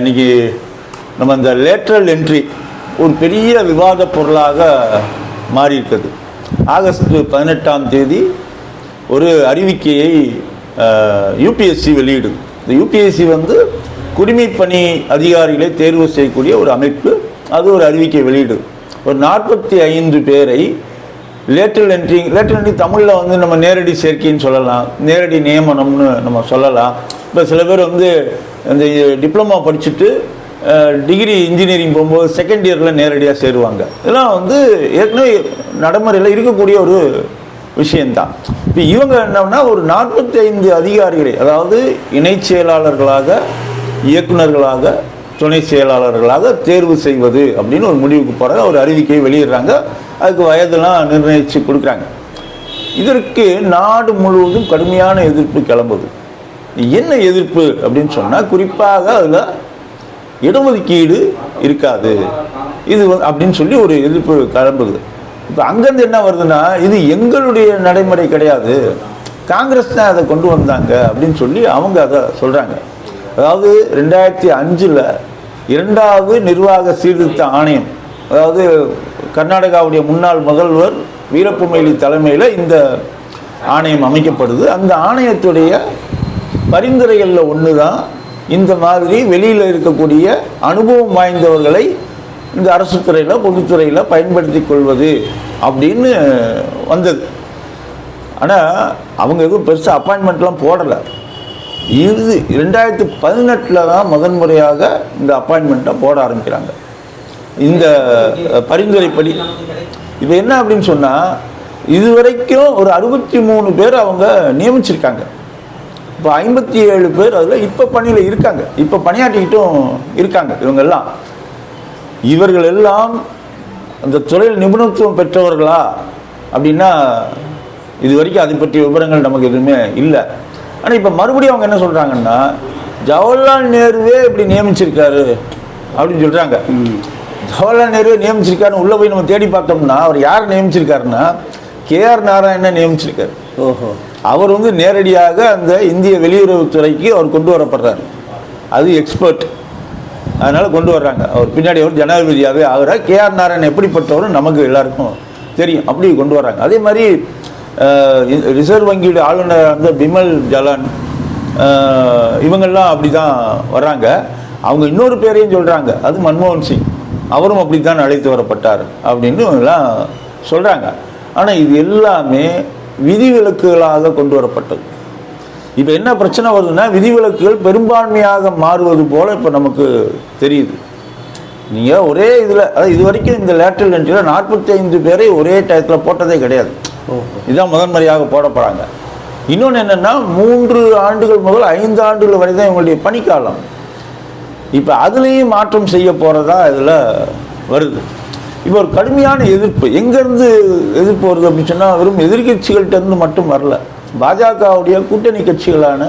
இன்னைக்கு நம்ம இந்த லேட்ரல் என்ட்ரி ஒரு பெரிய விவாத பொருளாக மாறியிருக்கிறது. ஆகஸ்ட் பதினெட்டாம் தேதி ஒரு அறிவிக்கையை யூபிஎஸ்சி வெளியிடும் இந்த யூபிஎஸ்சி வந்து குடிமைப்பணி அதிகாரிகளை தேர்வு செய்யக்கூடிய ஒரு அமைப்பு. அது ஒரு அறிவிக்கை வெளியிடும் ஒரு நாற்பத்தி ஐந்து பேரை லேட்டல் என்ட்ரி லேட்டல் என்ட்ரி தமிழில் வந்து நம்ம நேரடி சேர்க்கைன்னு சொல்லலாம். நேரடி நியமனம்னு நம்ம சொல்லலாம். இப்போ சில பேர் வந்து இந்த டிப்ளமா படிச்சுட்டு டிகிரி இன்ஜினியரிங் போகும்போது செகண்ட் இயரில் நேரடியாக சேருவாங்க. இதெல்லாம் வந்து ஏற்கனவே நடைமுறையில் இருக்கக்கூடிய ஒரு விஷயந்தான் இப்போ இவங்க என்னன்னா ஒரு நாற்பத்தி ஐந்து அதிகாரிகளை அதாவது இணை செயலாளர்களாக இயக்குனர்களாக துணை செயலாளர்களாக தேர்வு செய்வது அப்படின்னு ஒரு முடிவுக்கு போகிறாங்க ஒரு அறிவிக்கையை வெளியிடுறாங்க. அதுக்கு வயதெல்லாம் நிர்ணயித்து கொடுக்குறாங்க. இதற்கு நாடு முழுவதும் கடுமையான எதிர்ப்பு கிளம்புது. என்ன எதிர்ப்பு அப்படின்னு சொன்னால் குறிப்பாக அதில் இடஒதுக்கீடு இருக்காது. இது அப்படின்னு சொல்லி ஒரு எதிர்ப்பு கிளம்புது. இப்போ அங்கேருந்து என்ன வருதுன்னா இது எங்களுடைய நடைமுறை கிடையாது. காங்கிரஸ் தான் அதை கொண்டு வந்தாங்க அப்படின்னு சொல்லி அவங்க அதை சொல்கிறாங்க அதாவது ரெண்டாயிரத்தி அஞ்சில் இரண்டாவது நிர்வாக சீர்திருத்த ஆணையம் அதாவது கர்நாடகாவுடைய முன்னாள் முதல்வர் வீரப்பமேலி தலைமையில் இந்த ஆணையம் அமைக்கப்படுது. அந்த ஆணையத்துடைய பரிந்துரைகளில் ஒன்று தான் இந்த மாதிரி வெளியில் இருக்கக்கூடிய அனுபவம் வாய்ந்தவர்களை இந்த அரசு துறையில் பொதுத்துறையில் பயன்படுத்தி கொள்வது அப்படின்னு வந்தது. ஆனால் அவங்க எதுவும் பெருசாக அப்பாயின்மெண்ட்லாம் போடலை. இது ரெண்டாயிரத்தி பதினெட்டில் தான் முதன்முறையாக இந்த அப்பாயின்மெண்ட்டை போட ஆரம்பிக்கிறாங்க. இந்த பரிந்துரைப்படி. இப்போ என்ன அப்படின்னு சொன்னால் இதுவரைக்கும் ஒரு அறுபத்தி மூணு பேர் அவங்க நியமிச்சிருக்காங்க. இப்போ ஐம்பத்தி ஏழு பேர் அதில் இப்போ பணியில் இருக்காங்க. இப்போ பணியாற்றிக்கிட்டும் இருக்காங்க இவங்க எல்லாம் இவர்கள் எல்லாம் அந்த துறையில் நிபுணத்துவம் பெற்றவர்களா? அப்படின்னா இது வரைக்கும் அதை பற்றிய விவரங்கள் நமக்கு எதுவுமே இல்லை. ஆனால் இப்போ மறுபடியும் அவங்க என்ன சொல்கிறாங்கன்னா ஜவஹர்லால் நேருவே இப்படி நியமிச்சிருக்காரு அப்படின்னு சொல்கிறாங்க ஜவஹர்லால் நேருவே நியமிச்சிருக்காருன்னு உள்ளே போய் நம்ம தேடி பார்த்தோம்னா அவர் யார் நியமிச்சிருக்காருன்னா கேஆர் நாராயணன் நியமிச்சிருக்காரு. ஓஹோ. அவர் வந்து நேரடியாக அந்த இந்திய வெளியுறவுத்துறைக்கு அவர் கொண்டு வரப்படுறாரு. அது எக்ஸ்பர்ட் அதனால் கொண்டு வர்றாங்க. அவர் பின்னாடி அவர் ஜனாதிபதியாகவே ஆகிறார். கேஆர் நாராயணன் எப்படிப்பட்டவரும் நமக்கு எல்லாருக்கும் தெரியும். அப்படி கொண்டு வர்றாங்க. அதே மாதிரி ரிசர்வ் வங்கியோட ஆளுநர் அந்த பிமல் ஜலான் இவங்கெல்லாம் அப்படி தான் வர்றாங்க. அவங்க இன்னொரு பேரையும் சொல்கிறாங்க அது மன்மோகன் சிங். அவரும் அப்படி தான் அழைத்து வரப்பட்டார் அப்படின்னு இவங்கெல்லாம் சொல்கிறாங்க ஆனால் இது எல்லாமே விதிவிலக்குகளாக கொண்டு வரப்பட்டது இப்போ என்ன பிரச்சனை வருதுன்னா விதிவிலக்குகள் பெரும்பான்மையாக மாறுவது போல இப்போ நமக்கு தெரியுது. நீங்கள் ஒரே இதில் அதாவது இது வரைக்கும் இந்த லேட்டரல் என்ட்ரியில் நாற்பத்தி ஐந்து பேரை ஒரே டயத்தில் போட்டதே கிடையாது. இதுதான் முதன்முறையாக போடப்படுறாங்க இன்னொன்று என்னென்னா மூன்று ஆண்டுகள் முதல் ஐந்து ஆண்டுகள் வரை தான் இவங்களுடைய பணிக்காலம். இப்போ அதுலேயும் மாற்றம் செய்ய போகிறதா இதில் வருது. இப்போ ஒரு கடுமையான எதிர்ப்பு. எங்கேருந்து எதிர்ப்பு வருது அப்படின்னு சொன்னால் வெறும் எதிர்கட்சிகள்கிட்டருந்து மட்டும் வரல. பாஜகவுடைய கூட்டணி கட்சிகளான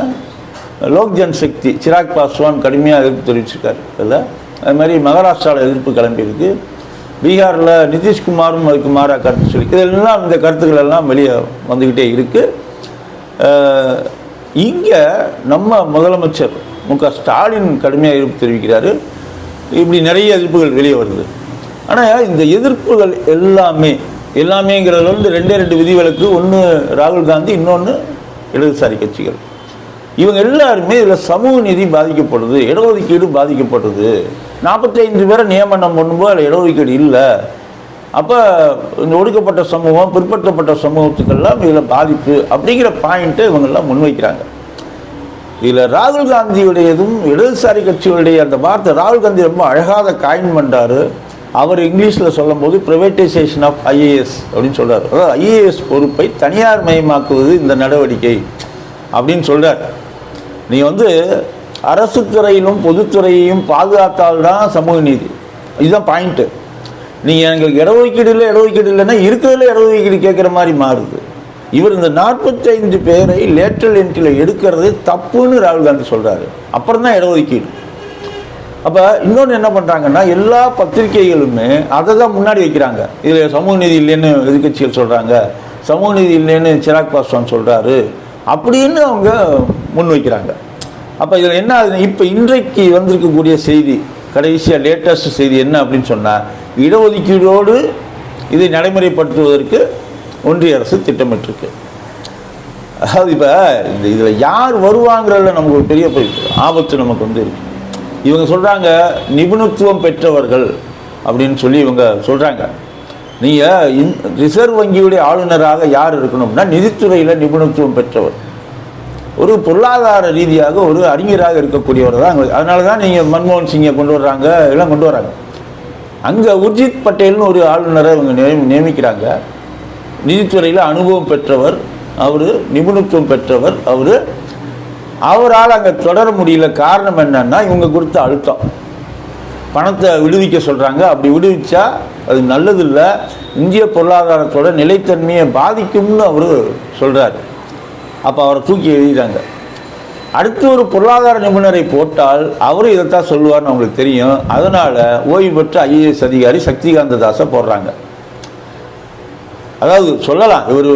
லோக் ஜன் சக்தி சிராக் பாஸ்வான் கடுமையாக எதிர்ப்பு தெரிவிச்சிருக்காரு. இதில் அது மாதிரி மகாராஷ்டிராவில் எதிர்ப்பு கிளம்பியிருக்கு. பீகாரில் நிதிஷ்குமாரும் அதுக்கு மாறாக கருத்து சொல்லி இதெல்லாம் இந்த கருத்துக்கள் எல்லாம் வெளியே வந்துக்கிட்டே இருக்குது இங்கே நம்ம முதலமைச்சர் மு க ஸ்டாலின் கடுமையாக எதிர்ப்பு தெரிவிக்கிறாரு. இப்படி நிறைய எதிர்ப்புகள் வெளியே வருது. ஆனால் இந்த எதிர்ப்புகள் எல்லாமே எல்லாமேங்கிறதுல வந்து ரெண்டே ரெண்டு விதிவிலக்கு ஒன்று ராகுல் காந்தி இன்னொன்று இடதுசாரி கட்சிகள். இவங்க எல்லாருமே இதில் சமூக நீதி பாதிக்கப்படுது இடஒதுக்கீடு பாதிக்கப்படுது நாற்பத்தைந்து பேரை நியமனம் பண்ணும்போது அதில் இடஒதுக்கீடு இல்லை. அப்போ இந்த ஒடுக்கப்பட்ட சமூகம் பிற்படுத்தப்பட்ட சமூகத்துக்கெல்லாம் இதில் பாதிப்பு அப்படிங்கிற பாயிண்ட்டை இவங்கெல்லாம் முன்வைக்கிறாங்க. இதில் ராகுல் காந்தியுடையதும் இடதுசாரி கட்சிகளுடைய அந்த வார்த்தை ராகுல் காந்தி ரொம்ப அழகாக காயின் பண்ணுறாரு அவர் இங்கிலீஷில் சொல்லும்போது ப்ரைவேட்டைசேஷன் ஆஃப் ஐஏஎஸ் அப்படின்னு சொல்கிறார் அதாவது ஐஏஎஸ் பொறுப்பை தனியார் மயமாக்குவது இந்த நடவடிக்கை அப்படின்னு சொல்கிறார் நீ வந்து அரசு துறையிலும் பொதுத்துறையையும் பாதுகாத்தால்தான் சமூக நீதி. இதுதான் பாயிண்ட்டு நீங்கள் எங்களுக்கு இடஒதுக்கீடு இல்லை இடஒதுக்கீடு இல்லைன்னா இருக்கிறதுல இடஒதுக்கீடு கேட்குற மாதிரி மாறுது. இவர் இந்த நாற்பத்தைந்து பேரை லேட்டல் என்ட்ரியில் எடுக்கிறது தப்புன்னு ராகுல் காந்தி சொல்கிறாரு அப்புறம் தான் இடஒதுக்கீடு அப்போ இன்னொன்று என்ன பண்ணுறாங்கன்னா எல்லா பத்திரிகைகளுமே அதை தான் முன்னாடி வைக்கிறாங்க. இதில் சமூக நீதி இல்லைன்னு எதிர்க்கட்சிகள் சொல்கிறாங்க சமூக நீதி இல்லைன்னு சிராக் பாஸ்வான் சொல்கிறாரு அப்படின்னு அவங்க முன் வைக்கிறாங்க. அப்போ இதில் என்ன ஆகுது இப்போ இன்றைக்கு வந்திருக்கக்கூடிய செய்தி கடைசியாக லேட்டஸ்ட் செய்தி என்ன அப்படின்னு சொன்னால் இடஒதுக்கீடோடு இதை நடைமுறைப்படுத்துவதற்கு ஒன்றிய அரசு திட்டமிட்டிருக்கு. அதாவது இப்போ இந்த இதில் யார் வருவாங்கிறதுல நமக்கு ஒரு பெரிய ஆபத்து நமக்கு வந்து இருக்குது இவங்க சொல்கிறாங்க நிபுணத்துவம் பெற்றவர்கள் அப்படின்னு சொல்லி இவங்க சொல்கிறாங்க நீங்கள் இந் ரிசர்வ் வங்கியுடைய ஆளுநராக யார் இருக்கணும்னா நிதித்துறையில் நிபுணத்துவம் பெற்றவர். ஒரு பொருளாதார ரீதியாக ஒரு அறிஞராக இருக்கக்கூடியவர் தான் அதனால தான் நீங்கள் மன்மோகன் சிங்கை கொண்டு வர்றாங்க எல்லாம் கொண்டு வராங்க அங்கே உர்ஜித் பட்டேல்னு ஒரு ஆளுநரை இவங்க நியமிக்கிறாங்க. நிதித்துறையில் அனுபவம் பெற்றவர் அவர் நிபுணத்துவம் பெற்றவர் அவர் அவரால் அங்கே தொடர முடியல காரணம் என்னன்னா இவங்க கொடுத்த அழுத்தம். பணத்தை விடுவிக்க சொல்கிறாங்க அப்படி விடுவிச்சா அது நல்லதில்லை. இந்திய பொருளாதாரத்தோட நிலைத்தன்மையை பாதிக்கும்னு அவர் சொல்கிறார் அப்போ அவரை தூக்கி எழுதிட்டாங்க அடுத்து ஒரு பொருளாதார நிபுணரை போட்டால் அவரும் இதைத்தான் சொல்லுவார்னு அவங்களுக்கு தெரியும். அதனால் ஓய்வு பெற்ற ஐஏஎஸ் அதிகாரி சக்திகாந்த தாஸை போடுறாங்க. அதாவது சொல்லலாம் இவர்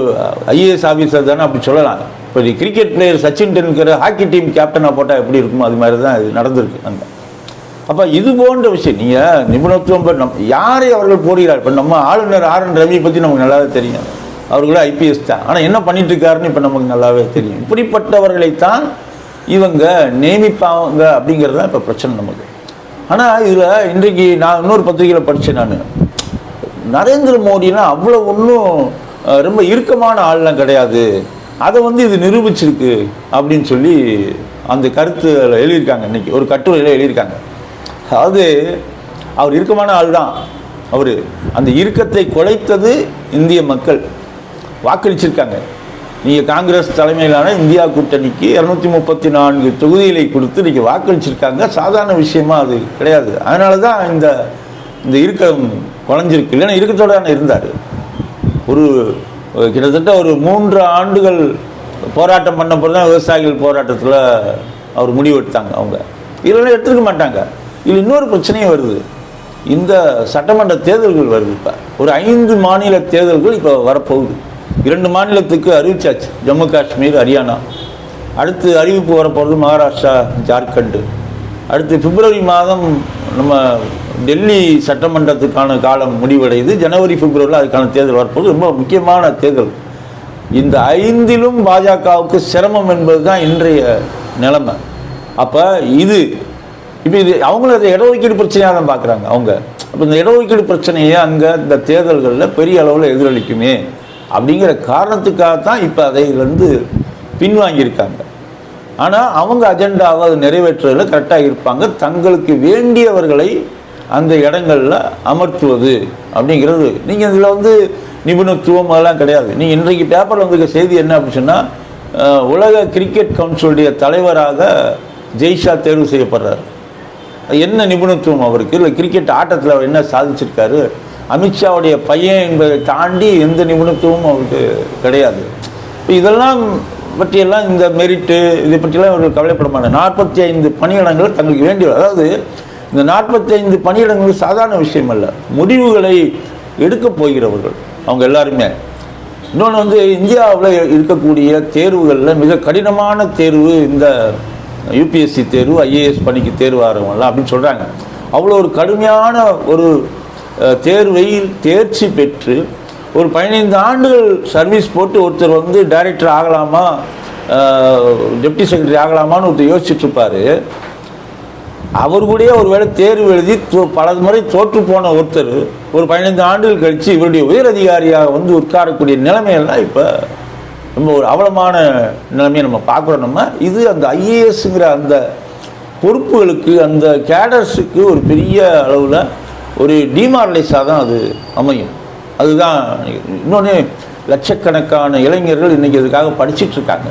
ஐஏஎஸ் ஆஃபீஸர் தானே அப்படி சொல்லலாம். இப்போ cricket player Sachin Tendulkar hockey team கேப்டனாக போட்டால் எப்படி இருக்குமோ அது மாதிரி தான் இது நடந்திருக்கு அங்கே. அப்போ இது போன்ற விஷயம் நீங்கள் நிபுணத்துவம் நம் யாரை அவர்கள் போடுகிறார்? இப்போ நம்ம ஆளுநர் ஆர் என் ரவியை பற்றி நமக்கு நல்லாவே தெரியும். அவர்களும் ஐபிஎஸ் தான். ஆனால் என்ன பண்ணிட்டு இருக்காருன்னு இப்போ நமக்கு நல்லாவே தெரியும். இப்படிப்பட்டவர்களைத்தான் இவங்க நியமிப்பாங்க அப்படிங்கிறது தான் இப்போ பிரச்சனை நமக்கு. ஆனால் இதில் இன்றைக்கு நான் இன்னொரு பத்திரிகையில் படித்தேன் நான். நரேந்திர மோடினா அவ்வளோ ஒன்றும் ரொம்ப இறுக்கமான ஆள்லாம் கிடையாது. அதை வந்து இது நிரூபிச்சிருக்கு அப்படின்னு சொல்லி அந்த கருத்து எழுதியிருக்காங்க இன்றைக்கி ஒரு கட்டுரையில் எழுதியிருக்காங்க. அதாவது அவர் இறுக்கமான ஆள் தான் அவர் அந்த இறுக்கத்தை குலைத்தது இந்திய மக்கள். வாக்களிச்சிருக்காங்க. நீங்கள் காங்கிரஸ் தலைமையிலான இந்தியா கூட்டணிக்கு இரநூத்தி முப்பத்தி நான்கு தொகுதிகளை கொடுத்து இன்றைக்கி வாக்களிச்சிருக்காங்க. சாதாரண விஷயமா அது கிடையாது. அதனால தான் இந்த இந்த இறுக்கம் குறைஞ்சிருக்கு இல்லைன்னா இறுக்கத்தோட தானே இருந்தார். ஒரு கிட்டத்தட்ட ஒரு மூன்று ஆண்டுகள் போராட்டம் பண்ண போது தான் விவசாயிகள் போராட்டத்தில் அவர் முடிவு எடுத்தாங்க அவங்க. இல்லைன்னா எடுத்துக்க மாட்டாங்க. இது இன்னொரு பிரச்சனையும் வருது. இந்த சட்டமன்ற தேர்தல்கள் வருது இப்போ. ஒரு ஐந்து மாநில தேர்தல்கள் இப்போ வரப்போகுது. இரண்டு மாநிலத்துக்கு அறிவிச்சாச்சு. ஜம்மு காஷ்மீர் ஹரியானா. அடுத்து அறிவிப்பு வரப்போகிறது மகாராஷ்டிரா ஜார்க்கண்டு. அடுத்து பிப்ரவரி மாதம் நம்ம டெல்லி சட்டமன்றத்துக்கான காலம் முடிவடைந்து ஜனவரி பிப்ரவரியில் அதுக்கான தேர்தல் வரப்போது ரொம்ப முக்கியமான தேர்தல். இந்த ஐந்திலும் பாஜகவுக்கு சிரமம் என்பது தான் இன்றைய நிலைமை. அப்போ இது இப்போ இது அவங்களும் அதை இடஒதுக்கீடு பிரச்சனையாக தான் பார்க்குறாங்க அவங்க. அப்போ இந்த இடஒதுக்கீடு பிரச்சனையை அங்கே இந்த தேர்தல்களில் பெரிய அளவில் எதிரொலிக்குமே அப்படிங்கிற காரணத்துக்காக தான் இப்போ அதை வந்து பின்வாங்கியிருக்காங்க. ஆனால் அவங்க அஜெண்டாவை அது நிறைவேற்றுறதுல கரெக்டாக இருப்பாங்க. தங்களுக்கு வேண்டியவர்களை அந்த இடங்களில் அமர்த்துவது அப்படிங்கிறது. நீங்கள் இதில் வந்து நிபுணத்துவம் அதெல்லாம் கிடையாது. நீங்கள் இன்றைக்கு பேப்பரில் வந்திருக்க செய்தி என்ன அப்படின்னு சொன்னால் உலக கிரிக்கெட் கவுன்சிலுடைய தலைவராக ஜெய்ஷா தேர்வு செய்யப்படுறார். என்ன நிபுணத்துவம் அவருக்கு? இல்லை கிரிக்கெட் ஆட்டத்தில் அவர் என்ன சாதிச்சிருக்காரு? அமித்ஷாவுடைய பையன் என்பதை தாண்டி எந்த நிபுணத்துவமும் அவருக்கு கிடையாது. இப்போ இதெல்லாம் பற்றியெல்லாம் இந்த மெரிட்டு இதை பற்றியெல்லாம் இவர்கள் கவலைப்பட மாட்டாங்க. நாற்பத்தி ஐந்து பணியிடங்கள் தங்களுக்கு வேண்டிய அதாவது இந்த நாற்பத்தைந்து பணியிடங்கள் சாதாரண விஷயம் அல்ல. முடிவுகளை எடுக்கப் போகிறவர்கள். அவங்க எல்லாருமே. இன்னொன்று வந்து இந்தியாவில் இருக்கக்கூடிய தேர்வுகளில் மிக கடினமான தேர்வு இந்த யூபிஎஸ்சி தேர்வு ஐஏஎஸ் பணிக்கு தேர்வாகிறவங்கலாம் அப்படின்னு சொல்கிறாங்க அவ்வளோ ஒரு கடுமையான ஒரு தேர்வையில் தேர்ச்சி பெற்று ஒரு பதினைந்து ஆண்டுகள் சர்வீஸ் போட்டு ஒருத்தர் வந்து டைரக்டர் ஆகலாமா டெப்டி செக்ரட்டரி ஆகலாமான்னு ஒருத்தர் யோசிச்சுட்டு இருப்பார். அவர் கூட ஒருவேளை தேர்வு எழுதி தோ- பல முறை தோற்று போன ஒருத்தர் ஒரு பதினைந்து ஆண்டுகள் கழித்து இவருடைய உயர் அதிகாரியாக வந்து உட்காரக்கூடிய நிலைமையெல்லாம் இப்போ ரொம்ப ஒரு அவலமான நிலைமையை நம்ம பார்க்குறோம். நம்ம இது அந்த ஐஏஎஸ்ங்கிற அந்த பொறுப்புகளுக்கு அந்த கேடர்ஸுக்கு ஒரு பெரிய அளவில் ஒரு டிமாரலைஸாக தான் அது அமையும். அதுதான் இன்னொன்று லட்சக்கணக்கான இளைஞர்கள் இன்றைக்கி இதுக்காக படிச்சிட்டுருக்காங்க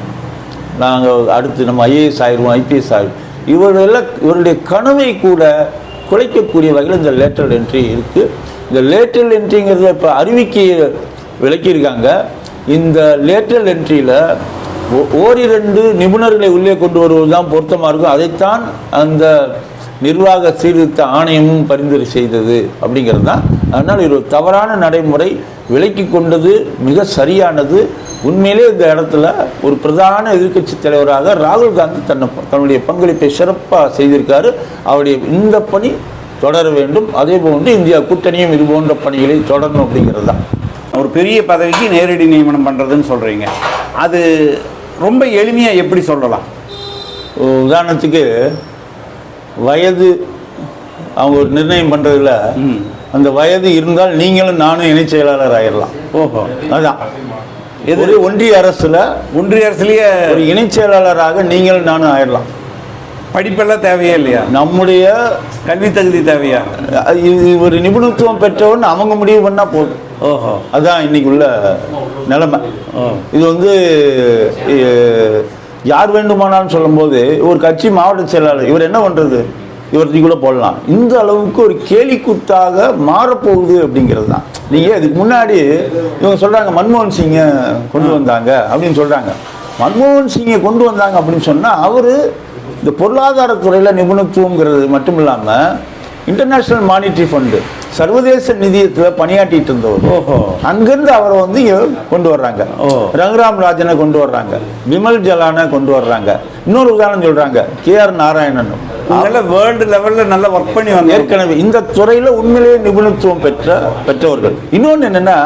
நாங்கள் அடுத்து நம்ம ஐஏஎஸ் ஆயிடுவோம் ஐபிஎஸ் ஆயிடுவோம். இவர்களெல்லாம் இவருடைய கனவை கூட குலைக்கக்கூடிய வகையில் இந்த லேட்டரல் என்ட்ரி இருக்குது இந்த லேட்டரல் என்ட்ரிங்கிறத இப்போ அறிவிக்கையை விளக்கியிருக்காங்க. இந்த லேட்டரல் என்ட்ரியில் ஓரிரண்டு நிபுணர்களை உள்ளே கொண்டு வருவது தான் பொருத்தமாக இருக்கும். அதைத்தான் அந்த நிர்வாக சீர்திருத்த ஆணையமும் பரிந்துரை செய்தது அப்படிங்கிறது தான். அதனால் இது தவறான நடைமுறை. விலக்கி கொண்டது மிக சரியானது. உண்மையிலே இந்த இடத்துல ஒரு பிரதான எதிர்க்கட்சி தலைவராக ராகுல் காந்தி தன்னை தன்னுடைய பங்களிப்பை சிறப்பாக செய்திருக்காரு. அவருடைய இந்த பணி தொடர வேண்டும். அதே போன்று இந்தியா கூட்டணியும் இது போன்ற பணிகளை தொடரணும் அப்படிங்கிறது தான். ஒரு பெரிய பதவிக்கு நேரடி நியமனம் பண்ணுறதுன்னு சொல்கிறீங்க அது ரொம்ப எளிமையாக எப்படி சொல்லலாம்? உதாரணத்துக்கு வயது அவங்க ஒரு நிர்ணயம் பண்ணுறதுல அந்த வயது இருந்தால் நீங்களும் நானும் இணைச் செயலாளர் ஆயிடலாம் ஓஹோ. அதுதான் எது? ஒன்றிய அரசுல ஒன்றிய அரசுலேயே ஒரு இணைச் செயலாளராக நீங்களும் நானும் ஆயிடலாம். படிப்பெல்லாம் தேவையே இல்லையா? நம்முடைய கல்வி தகுதி தேவையா? ஒரு நிபுணத்துவம் பெற்றவன் அவங்க முடிவு பண்ணா போதும். ஓஹோ. அதுதான் இன்னைக்கு உள்ள நிலைமை. இது வந்து யார் வேண்டுமானாலும் சொல்லும்போது ஒரு கட்சி மாவட்ட செயலாளர் இவர் என்ன பண்றது? இவர் கூட போடலாம். இந்த அளவுக்கு ஒரு கேலிக்கூத்தாக மாறப்போகுது அப்படிங்கிறது தான். நீங்கள் இதுக்கு முன்னாடி இவங்க சொல்கிறாங்க மன்மோகன் சிங்கை கொண்டு வந்தாங்க அப்படின்னு சொல்கிறாங்க மன்மோகன் சிங்கை கொண்டு வந்தாங்க அப்படின்னு சொன்னால் அவர் இந்த பொருளாதாரத்துறையில் நிபுணத்துவங்கிறது மட்டும் இல்லாமல் இன்டர்நேஷனல் மானிட்டரி ஃபண்டு சர்வதேச நிதியத்தில் பணியாற்றிட்டு இருந்தவர். ஓஹோ. அங்கிருந்து அவரை வந்து கொண்டு வர்றாங்க. ரகுராம் ராஜனை கொண்டு வர்றாங்க. விமல் ஜலானை கொண்டு வர்றாங்க. இன்னொரு உதாரணம் சொல்றாங்க. K R Narayanan. அதனால வேர்ல்டு லெவலில் நல்லா ஒர்க் பண்ணி வந்தேன் ஏற்கனவே இந்த துறையில உண்மையிலேயே நிபுணத்துவம் பெற்ற பெற்றவர்கள். இன்னொன்னு என்னன்னா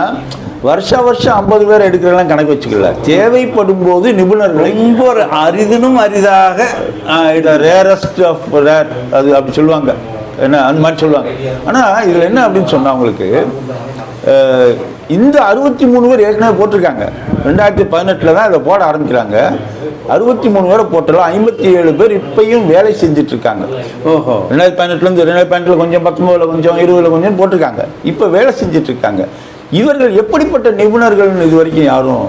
வருஷா வருஷம் ஐம்பது பேர் எடுக்கிறதெல்லாம் கணக்கு வச்சுக்கல. தேவைப்படும் போது நிபுணர்களை ரொம்ப ஒரு அரிதினும் அரிதாக ரேரஸ்ட் ஆஃப் ரேர் அது அப்படி சொல்லுவாங்க. என்ன அந்த மாதிரி சொல்லுவாங்க. ஆனால் இதில் என்ன அப்படின்னு சொன்னா அவங்களுக்கு இந்த அறுபத்தி மூணு பேர் ஏற்கனவே போட்டிருக்காங்க. ரெண்டாயிரத்தி பதினெட்டில் தான் இதை போட ஆரம்பிக்கிறாங்க. அறுபத்தி மூணு பேரை போட்டலாம் ஐம்பத்தி ஏழு பேர் இப்பயும் வேலை செஞ்சுட்டு இருக்காங்க ஓஹோ. ரெண்டாயிரத்தி பதினெட்டுலேருந்து ரெண்டாயிரத்தி பதினெட்டில் கொஞ்சம் பத்தொம்பதுல கொஞ்சம் இருபதுல கொஞ்சம் போட்டிருக்காங்க. இப்போ வேலை செஞ்சுட்டு இருக்காங்க இவர்கள் எப்படிப்பட்ட நிபுணர்கள்னு இது வரைக்கும் யாரும்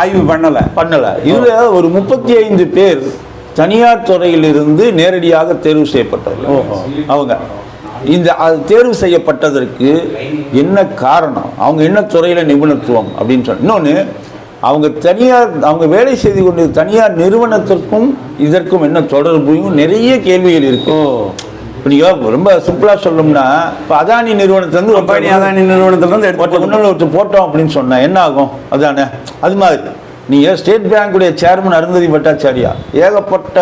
ஆய்வு பண்ணலை. பண்ணல. இதுல ஒரு முப்பத்தி ஐந்து பேர் தனியார் துறையிலிருந்து நேரடியாக தேர்வு செய்யப்பட்டவர்கள் ஓஹோ. அவங்க. இந்த அது தேர்வு செய்யப்பட்டதற்கு என்ன காரணம்? அவங்க என்ன துறையில நிபுணத்துவம் அப்படின்னு சொன்ன இன்னொன்று அவங்க தனியார் அவங்க வேலை செய்து கொண்டு தனியார் நிறுவனத்திற்கும் இதற்கும் என்ன தொடர்பும் நிறைய கேள்விகள் இருக்கு. ஓ. இப்போ நீங்கள் ரொம்ப சிம்பிளா சொல்லணும்னா இப்போ அதானி நிறுவனத்திலிருந்து அதானி நிறுவனத்திலிருந்து ஒருத்தர் முன்னாள் ஒருத்தர் போட்டோம் அப்படின்னு சொன்னா என்ன ஆகும்? அதானே? அது மாதிரி. நீங்கள் ஸ்டேட் பேங்குடைய சேர்மன் அருந்ததி பட்டாச்சாரியா. ஏகப்பட்ட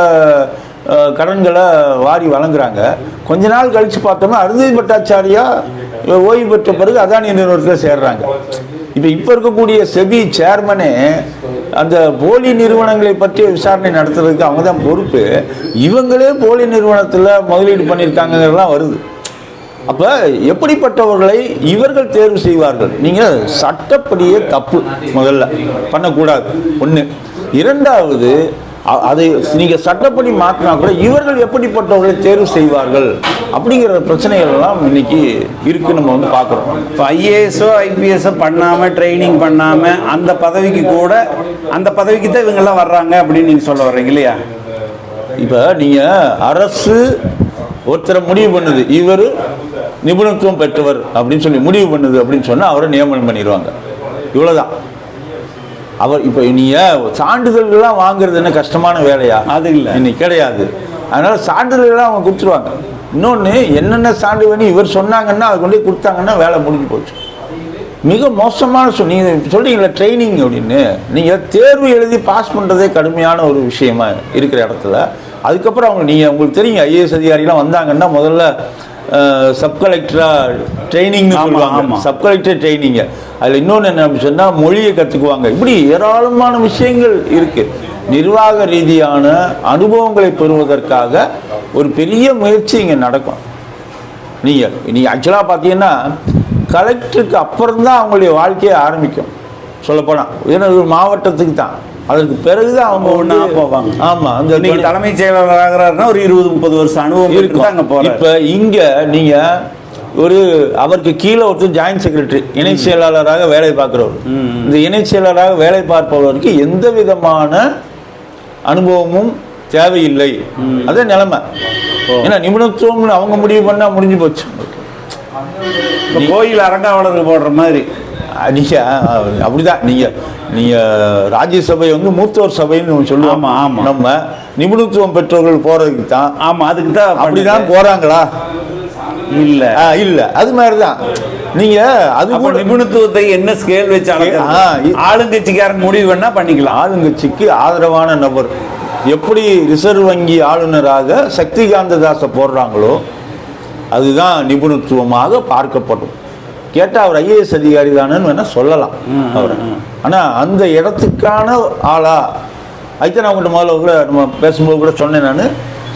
கடன்களை வாரி வழங்குறாங்க. கொஞ்ச நாள் கழிச்சு பார்த்தோம்னா அருந்ததி பட்டாச்சாரியா ஓய்வு பெற்ற பிறகு அதானி நிறுவனத்தில் சேர்றாங்க. இப்போ இப்போ இருக்கக்கூடிய செபி சேர்மனே அந்த போலி நிறுவனங்களை பற்றிய விசாரணை நடத்துறதுக்கு அவங்க தான் பொறுப்பு. இவங்களே போலி நிறுவனத்தில் முதலீடு பண்ணியிருக்காங்கலாம் வருது. அப்ப எப்படிப்பட்டவர்களை இவர்கள் தேர்வு செய்வார்கள்? நீங்க சட்டப்படியே தப்பு முதல்ல. பண்ணக்கூடாது. ஒண்ணு. இரண்டாவது அதை நீங்க சட்டப்படி மாற்றினா கூட இவர்கள் எப்படிப்பட்டவர்களை தேர்வு செய்வார்கள்? அப்படிங்கிற பிரச்சனைகள் எல்லாம் இன்னைக்கு இருக்கு. நம்ம வந்து பார்க்குறோம். இப்போ ஐஏஎஸோ ஐபிஎஸ்ஸோ பண்ணாமல் ட்ரைனிங் பண்ணாமல் அந்த பதவிக்கு கூட அந்த பதவிக்கு தான் இவங்கெல்லாம் வர்றாங்க அப்படின்னு நீங்கள் சொல்ல வர்றீங்க இல்லையா? இப்போ நீங்க அரசு ஒருத்தரை முடிவு பண்ணுது இவர் நிபுணத்துவம் பெற்றவர் அப்படின்னு சொல்லி முடிவு பண்ணுது அப்படின்னு சொன்னா அவரை நியமனம் பண்ணிடுவாங்க. இவ்வளவுதான். அவர் இப்போ நீங்க சான்றிதழ்கள்லாம் வாங்குறது என்ன கஷ்டமான வேலையா? அது இல்ல. இன்னைக்கு கிடையாது. அதனால சான்றிதழ்கள்லாம் அவங்க கொடுத்துருவாங்க. இன்னொன்று என்னென்ன சான்று வேணும் இவர் சொன்னாங்கன்னா அதை கொண்டு கொடுத்தாங்கன்னா வேலை முடிஞ்சு போச்சு. மிக மோசமான சொல் நீங்கள் சொல்றீங்களா ட்ரைனிங் அப்படின்னு. நீங்கள் தேர்வு எழுதி பாஸ் பண்ணுறதே கடுமையான ஒரு விஷயமா இருக்கிற இடத்துல அதுக்கப்புறம் அவங்க நீங்கள் உங்களுக்கு தெரியும் ஐஏஎஸ் அதிகாரிலாம் வந்தாங்கன்னா முதல்ல சப் கலெக்டரா ட்ரைனிங்னு சொல்லுவாங்க. சப் கலெக்டர் ட்ரைனிங் அதில் இன்னொன்று என்ன சொன்னால் மொழியை கற்றுக்குவாங்க இப்படி ஏராளமான விஷயங்கள் இருக்கு. நிர்வாக ரீதியான அனுபவங்களை பெறுவதற்காக ஒரு பெரிய முயற்சி இங்கே நடக்கும். நீங்கள் நீங்கள் ஆக்சுவலாக பார்த்தீங்கன்னா கலெக்டருக்கு அப்புறம் தான் அவங்களுடைய வாழ்க்கையை ஆரம்பிக்கும். சொல்லப்போனால் ஏன்னா ஒரு மாவட்டத்துக்கு தான். அதற்கு பிறகு தான் அவங்க ஒன்றா போவாங்க. ஆமாம் அந்த இன்னைக்கு தலைமைச் செயலாளர் ஆகிறாருன்னா ஒரு இருபது முப்பது வருஷம் அனுபவம் இருக்கு. அங்கே இருக்கும் போகிறார் இப்ப இங்க நீங்க ஒரு அவருக்கு கீழே ஒருத்தர் ஜாயின்ட் செக்ரட்டரி இணை செயலாளராக வேலை பார்க்கிறவர். இந்த இணை செயலாளராக வேலை பார்ப்பவருக்கு எந்த விதமான அனுபவமும் தேவையில்லை. அதான் நிலைமை. ஏன்னா நிபுணத்துவம்னு அவங்க முடிவு பண்ணா முடிஞ்சு போச்சு. கோயில் அரங்காவலருக்கு போடுற மாதிரி. நீங்க அஹ், அப்படிதான். நீங்க நீங்க ராஜ்யசபை வந்து மூத்தோர் சபைன்னு சொல்லுவோம். ஆமா, ஆமா. நம்ம நிபுணத்துவம் பெற்றவர்கள் போறதுக்கு தான். ஆமா அதுக்கு தான் அப்படிதான் போறாங்களா? இல்ல. ஆ, இல்ல. அது மாதிரி தான் நீங்க அது கூட நிபுணத்துவத்தை என்ன ஸ்கேல் வச்சு ஆளுங்கட்சிக்காரன் முடிவு வேணா பண்ணிக்கலாம். ஆளுங்கட்சிக்கு ஆதரவான நபர். எப்படி ரிசர்வ் வங்கி ஆளுநராக சக்திகாந்த தாஸை போடுறாங்களோ அதுதான் நிபுணத்துவமாக பார்க்கப்படும். கேட்டால் அவர் ஐஏஎஸ் அதிகாரி தானேன்னு வேணால் சொல்லலாம் அவர். ஆனால் அந்த இடத்துக்கான ஆளா அதுதான் நான் உங்கள்கிட்ட முதல்ல கூட நம்ம பேசும்போது கூட சொன்னேன் நான்.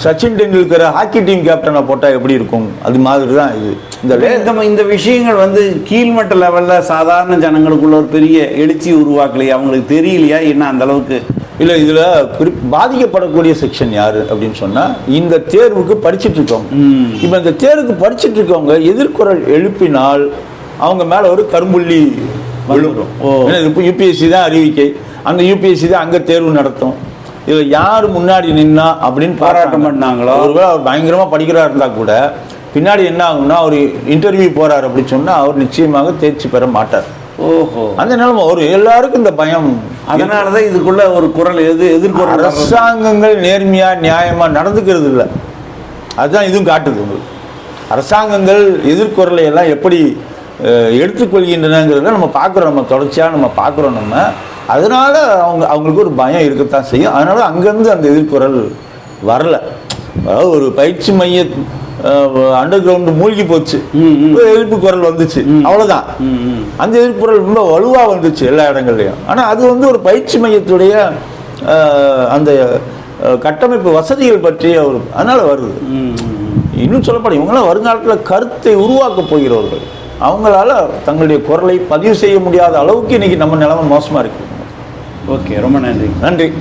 சச்சின் டெண்டுல்கரை ஹாக்கி டீம் கேப்டனை போட்டால் எப்படி இருக்கும்? அது மாதிரி தான் இது. இந்த இந்த இந்த விஷயங்கள் வந்து கீழ்மட்ட லெவல்ல சாதாரண ஜனங்களுக்குள்ள ஒரு பெரிய எழுச்சி உருவாக்கலையா. அவங்களுக்கு தெரியலையா? என்ன அந்த அளவுக்கு? இல்லை இதில் குறி பாதிக்கப்படக்கூடிய செக்ஷன் யார் அப்படின்னு சொன்னால் இந்த தேர்வுக்கு படிச்சுட்டு இருக்கவங்க. இப்போ இந்த தேர்வுக்கு படிச்சுட்டு இருக்கவங்க எதிர்குரல் எழுப்பினால் அவங்க மேலே ஒரு கரும்புள்ளி. ஏன்னா இப்போ யூபிஎஸ்சி தான் அறிவிக்கை அந்த யூபிஎஸ்சி தான் அங்கே தேர்வு நடத்தும் இதில் யார் முன்னாடி நின்னா அப்படின்னு போராட்டம். பண்ணாங்களோ? ஒருவேளை அவர் பயங்கரமாக படிக்கிறா இருந்தால் கூட பின்னாடி என்ன ஆகும்னா அவர் இன்டர்வியூ போறார் அப்படின்னு சொன்னால் அவர் நிச்சயமாக தேர்ச்சி பெற மாட்டார் ஓஹோ அந்த நிலைமை ஒரு எல்லாருக்கும் இந்த பயம் அதனாலதான் இதுக்குள்ள ஒரு குரல் எது எதிர்குரல் வர்றது. அரசாங்கங்கள் நேர்மையா நியாயமா நடந்துக்கிறது இல்லை அதுதான் இதுவும் காட்டுது உங்களுக்கு அரசாங்கங்கள் எதிர்குரலை எல்லாம் எப்படி எடுத்துக்கொள்கின்றனங்கிறத நம்ம பார்க்குறோம். நம்ம தொடர்ச்சியாக நம்ம பார்க்குறோம் நம்ம. அதனால அவங்க அவங்களுக்கு ஒரு பயம் இருக்கத்தான் செய்யும். அதனால அங்கேருந்து அந்த எதிர்குரல் வரல. அதாவது ஒரு பயிற்சி மைய அண்டர் கிரவுண்டு மூழ்கி போச்சு. எதிர்ப்பு குரல் வந்துச்சு. ம். அந்த எதிர்ப்புறல் ரொம்ப வலுவாக வந்துச்சு எல்லா இடங்கள்லையும். ஆனால் அது வந்து ஒரு பயிற்சி மையத்துடைய அந்த கட்டமைப்பு வசதிகள் பற்றிய ஒரு அதனால் வருது. இன்னும் சொல்லப்படும் இவங்களாம் வருங்காலத்தில் கருத்தை உருவாக்க போகிறவர்கள். அவங்களால தங்களுடைய குரலை பதிவு செய்ய முடியாத அளவுக்கு இன்னைக்கு நம்ம நிலைமை மோசமாக இருக்கு. ஓகே ரொம்ப நன்றி. நன்றி.